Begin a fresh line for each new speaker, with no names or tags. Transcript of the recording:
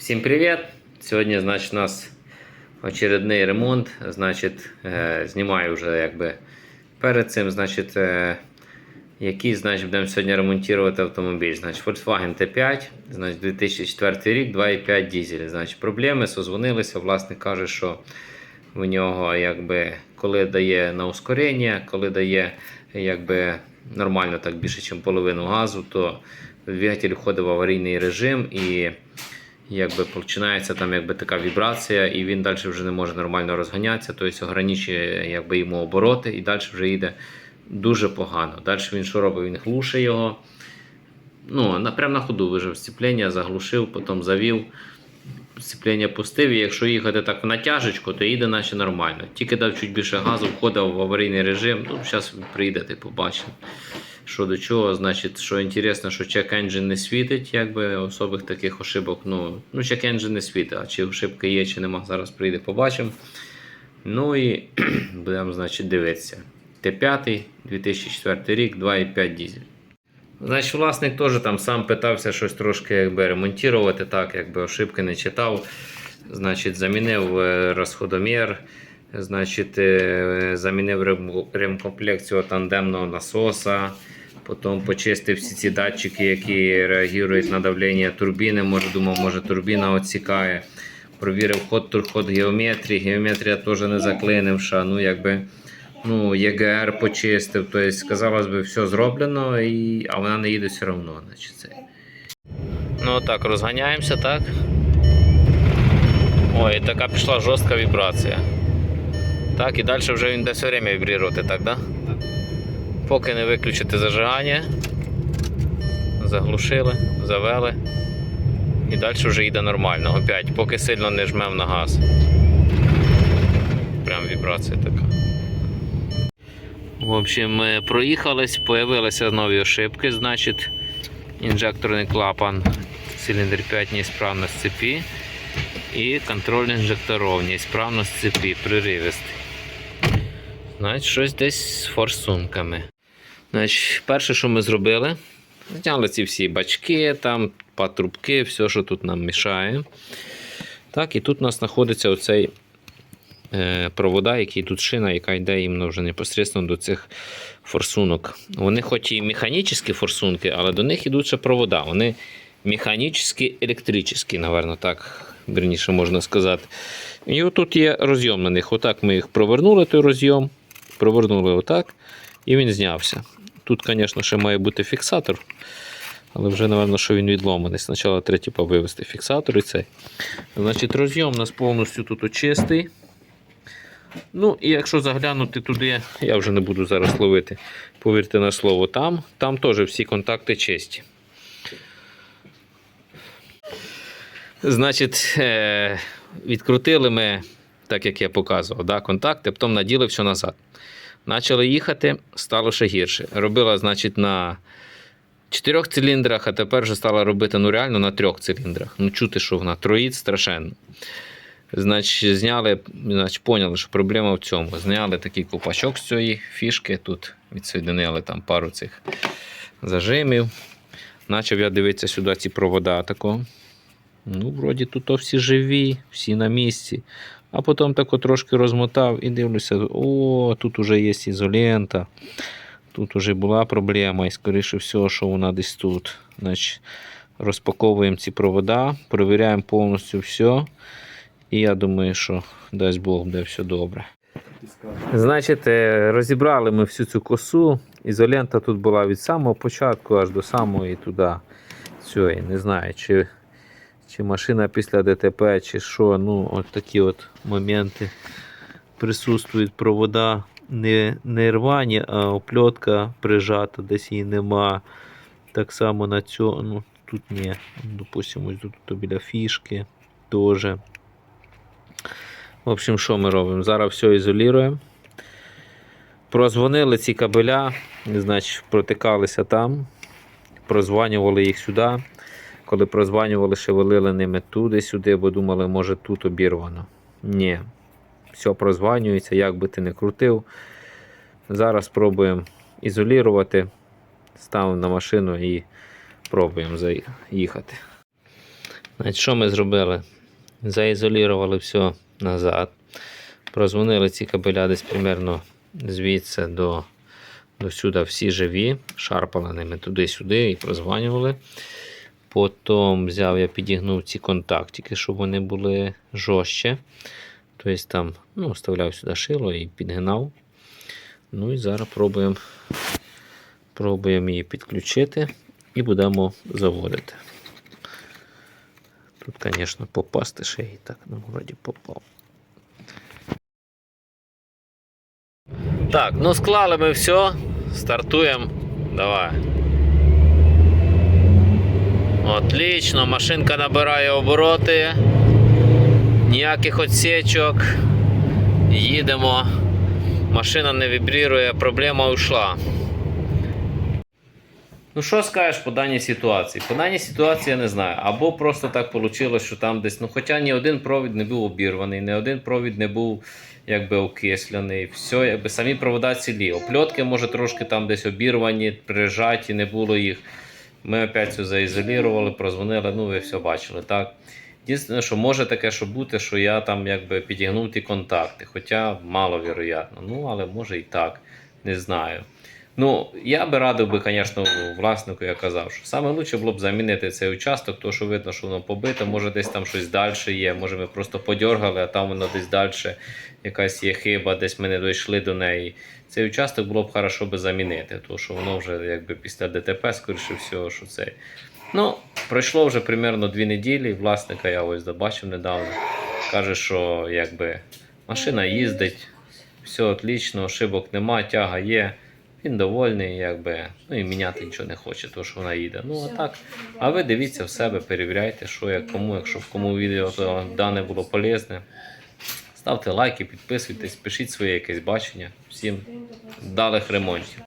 Всім привіт! Сьогодні, значить, у нас очередний ремонт. Значить, е, знімаю вже якби перед цим, значить, е, який, значить, будемо сьогодні ремонтувати автомобіль. Значить, Volkswagen T5, значить, 2004 рік, 2,5 дізель. Значить, проблеми, созвонилися. Власник каже, що в нього, якби, коли дає на ускорення, коли дає якби, нормально так більше, ніж половину газу, то двигатель входить в аварійний режим і якби починається там якби така вібрація, і він далі вже не може нормально розганятися, тобто ограничує якби, йому обороти, і далі вже йде дуже погано. Далі він що робить? Він глушить його. Ну, прямо на ходу вижив сцеплення, заглушив, потім завів. Сцеплення пустив, і якщо їхати так в натяжечку, то їде наче нормально. Тільки дав чуть більше газу, входив в аварійний режим. Ну, зараз приїдете, побачите. Що до чого, значить, що інтересно, що check engine не світить, якби особих таких ошибок. Ну, ну check engine не світить, а чи ошибка є, чи нема, зараз прийде, побачимо. Ну і будемо, значить, дивитися. Т5, 2004 рік, 2,5 дізель. Значить, власник теж там сам питався щось трошки якби, ремонтувати, так, якби ошибки не читав. Значить, замінив е, розходомір, значить, е, замінив рем- ремкомплект цього тандемного насоса. Потім почистив всі ці датчики, які реагують на давлення турбіни. Може, думав, може турбіна відсікає. Провірив ход турход геометрії. Геометрія теж не заклинивша. Ну, якби, ну, ЄГР почистив. Тобто, казалось би, все зроблено, і... а вона не їде все одно. Значить, це. Ну так, розганяємося, так? Ой, така пішла жорстка вібрація. Так, і далі вже він буде все время вібрувати, так, да? Поки не виключити зажигання, заглушили, завели. І далі вже йде нормально. Опять, поки сильно не жмемо на газ. Прям вібрація така. В общем, ми проїхались, появилися нові ошибки, значить, інжекторний клапан, циліндр 5 неісправність цепі і контроль інжекторів неісправність цепі, приривистий. Значить, щось десь з форсунками. Значить, перше, що ми зробили, зняли ці всі бачки, там, патрубки, все, що тут нам мішає. Так, і тут у нас знаходиться оцей е, провода, який тут шина, яка йде іменно вже непосередньо до цих форсунок. Вони хоч і механічні форсунки, але до них йдуть ще провода. Вони механічні, електричні, напевно, так верніше можна сказати. І отут є розйом на них. Отак ми їх провернули, той розйом, провернули отак, і він знявся. Тут, звісно, ще має бути фіксатор, але вже, напевно, що він відломаний. Спочатку треба типу, вивести фіксатор і цей. Значить, розйом у нас повністю тут чистий. Ну, і якщо заглянути туди, я вже не буду зараз ловити, повірте на слово, там, там теж всі контакти чисті. Значить, е, відкрутили ми, так як я показував, да, контакти, потім наділи все назад. Почали їхати, стало ще гірше. Робила, значить, на чотирьох циліндрах, а тепер вже стала робити ну, реально на трьох циліндрах. Ну, чути, що вона троїть страшенно. Значить, зняли, значить, поняли, що проблема в цьому. Зняли такий купачок з цієї фішки. Тут відсоєдинили там пару цих зажимів. Почав я дивитися сюди ці провода такого. Ну, вроді тут всі живі, всі на місці. А потім тако трошки розмотав і дивлюся, о, тут уже є ізолента. Тут уже була проблема, і скоріше всього, що вона десь тут. Значить, розпаковуємо ці провода, перевіряємо повністю все. І я думаю, що дасть Бог буде все добре. Значить, е, розібрали ми всю цю косу. Ізолента тут була від самого початку аж до самої туди. Цієї. Не знаю, чи, чи машина після ДТП, чи що. Ну, от такі от моменти присутствують провода не, не рвані, а опльотка прижата, десь її нема. Так само на цьому, ну тут ні. Допустимо, тут, біля фішки теж. В общем, що ми робимо? Зараз все ізолюємо. Прозвонили ці кабеля, значить, протикалися там, прозванювали їх сюди. Коли прозванювали, шевелили ними туди-сюди, бо думали, може тут обірвано. Ні. Все прозванюється, як би ти не крутив. Зараз спробуємо ізолювати, ставимо на машину і пробуємо заїхати. Значить, що ми зробили? Заізолірували все назад. Прозвонили ці кабеля десь примерно звідси до, до сюди всі живі. Шарпали ними туди-сюди і прозванювали. Потім взяв, я підігнув ці контактики, щоб вони були жорстче. Тобто там ну, вставляв сюди шило і підгинав. Ну і зараз пробуємо, пробуємо її підключити і будемо заводити. Тут, звісно, попасти ще і так, ну, вроді попав. Так, ну склали ми все. Стартуємо. Давай. Отлично, машинка набирає обороти. Ніяких отсечок. Їдемо. Машина не вібрірує, проблема ушла. Ну, що скажеш по даній ситуації? По даній ситуації я не знаю. Або просто так вийшло, що там десь. Ну, хоча ні один провід не був обірваний, ні один провід не був якби окислений. Все, якби самі провода цілі. Опльотки, може, трошки там десь обірвані, прижаті, не було їх. Ми опять все заізолірували, прозвонили, ну ви все бачили, так? Єдине, що може таке, що бути, що я там якби підігнув ті контакти, хоча маловероятно. Ну, але може і так, не знаю. Ну, я би радив би, звісно, власнику, я казав, що саме краще було б замінити цей участок, тому що видно, що воно побите, може десь там щось далі є, може ми просто подергали, а там воно десь далі якась є хиба, десь ми не дійшли до неї. Цей участок було б хорошо би замінити, тому що воно вже якби після ДТП, скоріше всього, що це. Ну, пройшло вже примерно дві неділі. Власника я ось добачив недавно. Каже, що якби машина їздить, все отлично, ошибок нема, тяга є. Він довольний, якби, ну і міняти нічого не хоче, тому що вона їде. Ну а так. А ви дивіться в себе, перевіряйте, що як кому, якщо в кому відео то дане було полезне. Ставте лайки, підписуйтесь, пишіть своє якесь бачення. Всім вдалих ремонтів.